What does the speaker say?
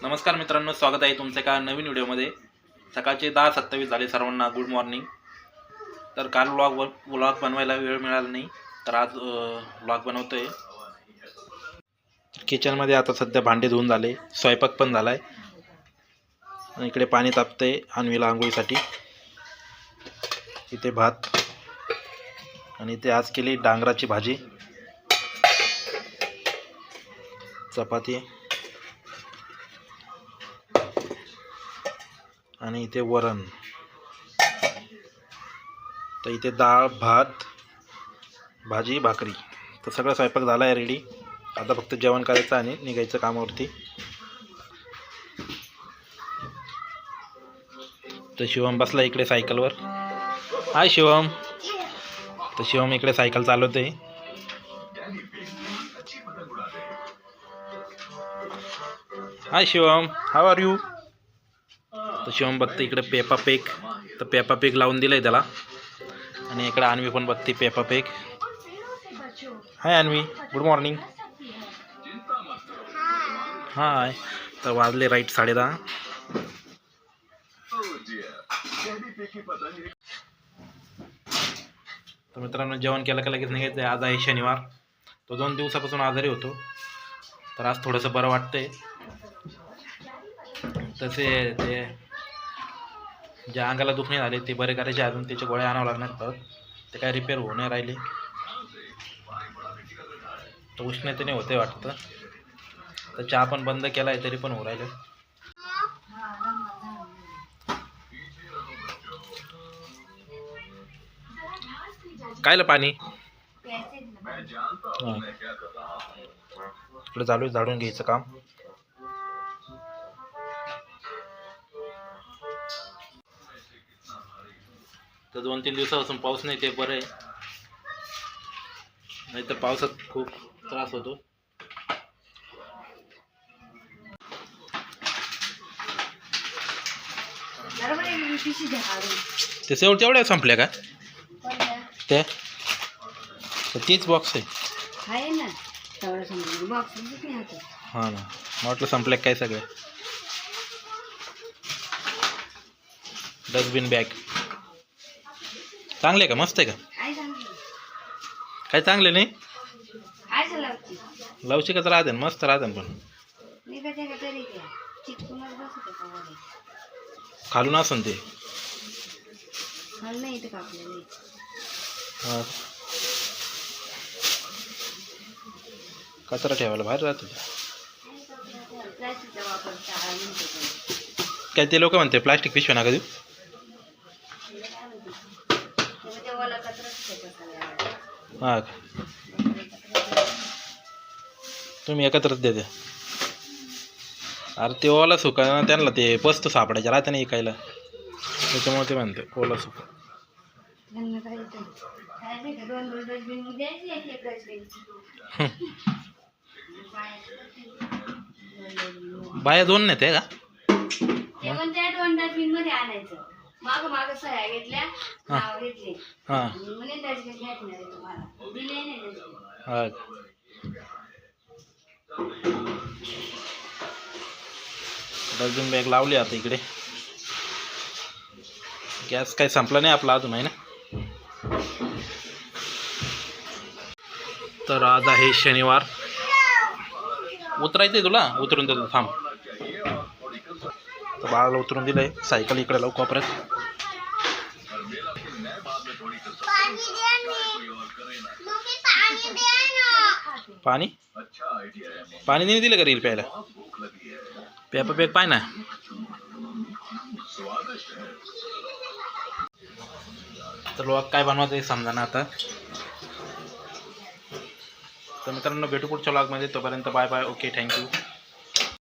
नमस्कार मित्रांनो स्वागत आहे तुमच्या एका नवीन व्हिडिओमध्ये. सकाळचे दहा सत्तावीस झाले सर्वांना गुड मॉर्निंग तर काल व्लॉग व्लॉग बनवायला वेळ मिळाला नाही तर आज व्लॉग बनवतो आहे किचनमध्ये आता सध्या भांडे धुवून झाले स्वयंपाक पण झाला आहे इकडे पाणी तापतंय आणवीला आंघोळीसाठी. इथे भात. आणि इथे आज केली डांगराची भाजी. चपाती. आणि इथे वरण. तर इथे डाळ भात भाजी भाकरी. तर सगळा स्वयंपाक झाला आहे रेडी आता फक्त जेवण करायचं आणि निघायचं कामावरती. तर शिवम बसला इकडे सायकलवर. हाय शिवम. तर शिवम इकडे सायकल चालवते hi Shivam. How are you तर शिवम बघते इकडे पेपा पेक. तर पेपा पेक लावून दिलं आहे त्याला. आणि इकडे अन्वी पण बघते Peppa Pig. Hi Anvi good morning hi. तर वाजले राईट साडे दहा तर मित्रांनो जेवण केलं का लगेच निघायचं आहे आज आहे शनिवार. तो दोन दिवसापासून आजारी होतो. तर आज थोडंसं बरं वाटतंय. तसे ते ज्या अंगाला दुखणे झाले ते बरे करायचे अजून त्याचे गोळ्या आणावं लागणार परत ते काय रिपेअर होऊ नाही राहिले. तर उष्णतेने होते वाटतं. तर चहा पण बंद केला आहे तरी पण होऊ राहिलं. कायलं पाणी? हां. इकडे चालू झाडून घ्यायचं काम. तर दोन तीन दिवसापासून पाऊस नाही ते बरं आहे. नाही तर पावसात खूप त्रास होतो. ते सेवळ तेवढ्या संपल्या का? त्या तर तीच बॉक्स आहे. हां ना. मला वाटलं संपल्या काय सगळ्या? डस्टबिन बॅग चांगले का? मस्त आहे का? काय चांगले नाही? लवचिकच राहते ना मस्त राहते पण. खालून असन ते. कचरा ठेवायला बाहेर राहतो. काय ते लोक म्हणते प्लास्टिक पिशव्या नका देऊ. तिला ओला कचराच हा तुम्ही एकत्रच देते अरे ते ओला सुका ना त्यांना ते पस्त सापडायच्या राहते ना ऐकायला त्याच्यामुळे ते म्हणते ओला सुका. बाया दोन नेते का? ते दोन डस्टबिनमध्ये आणायचं? माग माग सह्या घेतल्या नाव घेतले. हां. आणि म्हणे डस्टबिन भेटणार आहे तुम्हाला. दिले नाही डस्टबिन हा डस्टबिन बॅग लावली आता इकडे. गॅस काही संपला नाही आपला अजून आहे ना? तर आज आहे शनिवार. उतरायचं आहे तुला? उतरून देतो थांब. तर बाळाला उतरून दिलंय. सायकल इकडे लावू कोपऱ्यात. पाणी? पाणी नाही दिलं का रील प्यायला? प्यापा पेक पाय ना. तर लोक काय बनवायचं आहे समजा ना आता. तर मित्रांनो भेटू पुढच्या लॉगमध्ये तोपर्यंत बाय बाय. Okay thank you